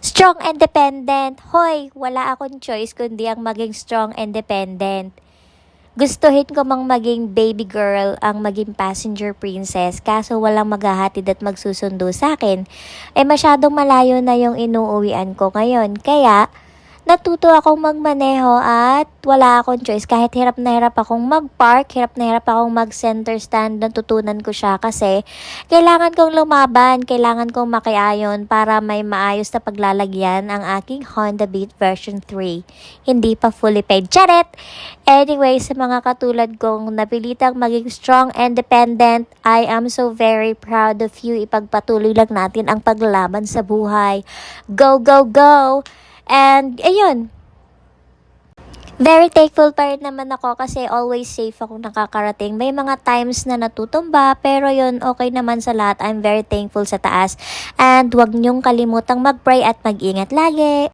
Strong independent. Hoy, wala akong choice kundi ang maging strong independent. Gustuhin ko mang maging baby girl ang maging passenger princess kaso walang maghahatid at magsusundo sa akin. Eh masyadong malayo na yung inuuwian ko ngayon. Kaya natuto akong magmaneho at wala akong choice. Kahit hirap na hirap akong mag-park, hirap na hirap akong mag-center stand, natutunan ko siya kasi kailangan kong lumaban, kailangan kong makiayon para may maayos na paglalagyan ang aking Honda Beat version 3. Hindi pa fully paid. Charet! Anyway, sa mga katulad kong napilitang maging strong, independent, I am so very proud of you. Ipagpatuloy lang natin ang paglalaban sa buhay. Go, go, go! And, ayun, Very thankful pa rin naman ako kasi always safe ako nakakarating. May mga times na natutumba pero yun okay naman sa lahat. I'm very thankful sa taas. And wag niyong kalimutang mag-pray at mag-ingat lagi.